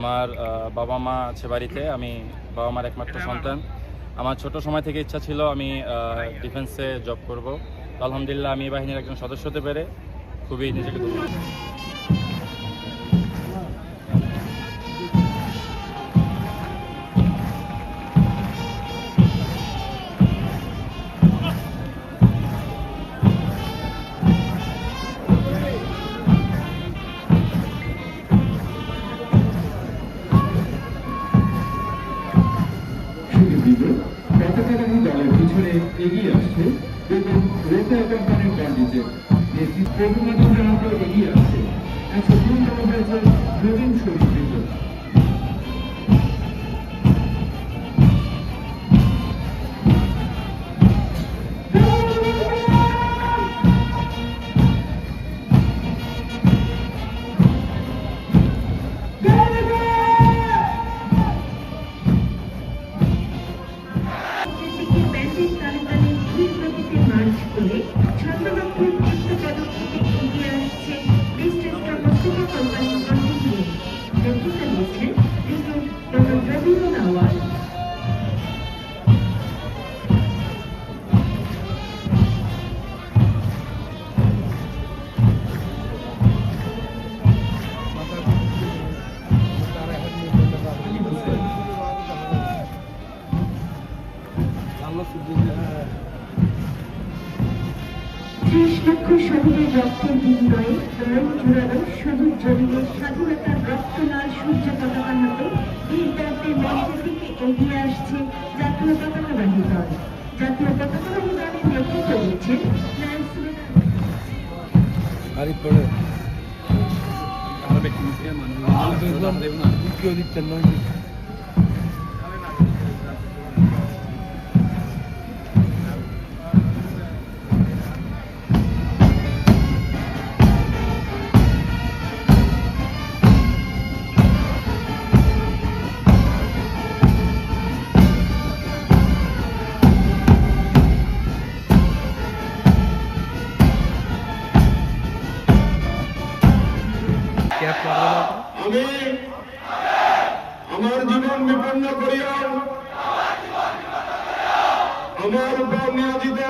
আমার বাবা মা আছে বাড়িতে আমি বাবা মার একমাত্র সন্তান। আমার ছোট সময় থেকে ইচ্ছা ছিল আমি ডিফেন্সে জব করব। আলহামদুলিল্লাহ আমি বাহিনীর একজন সদস্য হতে পেরে খুবই নিজেকে পতাকাবাহী দলের পিছনে এগিয়ে আসছে এবং রোটা কোম্পানির কন্ডিজেন্ট নেতৃত্ব মতো এগিয়ে আসছে। একশো তিন নম্বর হয়েছে নবীন শরীফ Allah subhanahu wa ta'ala ত্রিশ লক্ষ শহীদের রক্তের বিনিময়ে রং জুড়ানো সবুজ জমিনের স্বাধীনতার রক্তলাল সূর্য পতাকা হাতে বীর প্রান্তের মঞ্চের দিকে এগিয়ে আসছে জাতীয় পতাকাবাহী দল। জাতীয় পতাকাবাহী দলের নেতৃত্ব দিচ্ছেন নায়ক আমি আমার জীবন বিপন্ন করিয়া, আমার উপর নিয়োজিত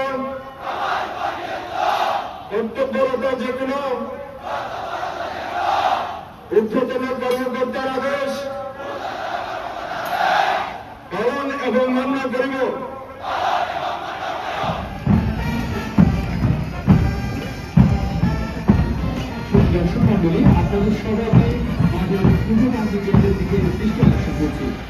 কর্তব্যরত যে কোনো ঊর্ধ্বতন কর্মকর্তার আদেশ পালন এবং মান্য করিব। মন্ডলী আপনাদের সবাইকে আমাদের পূর্ব গান্ধী কেন্দ্রের দিকে উদ্দেশ্য আশা করছি।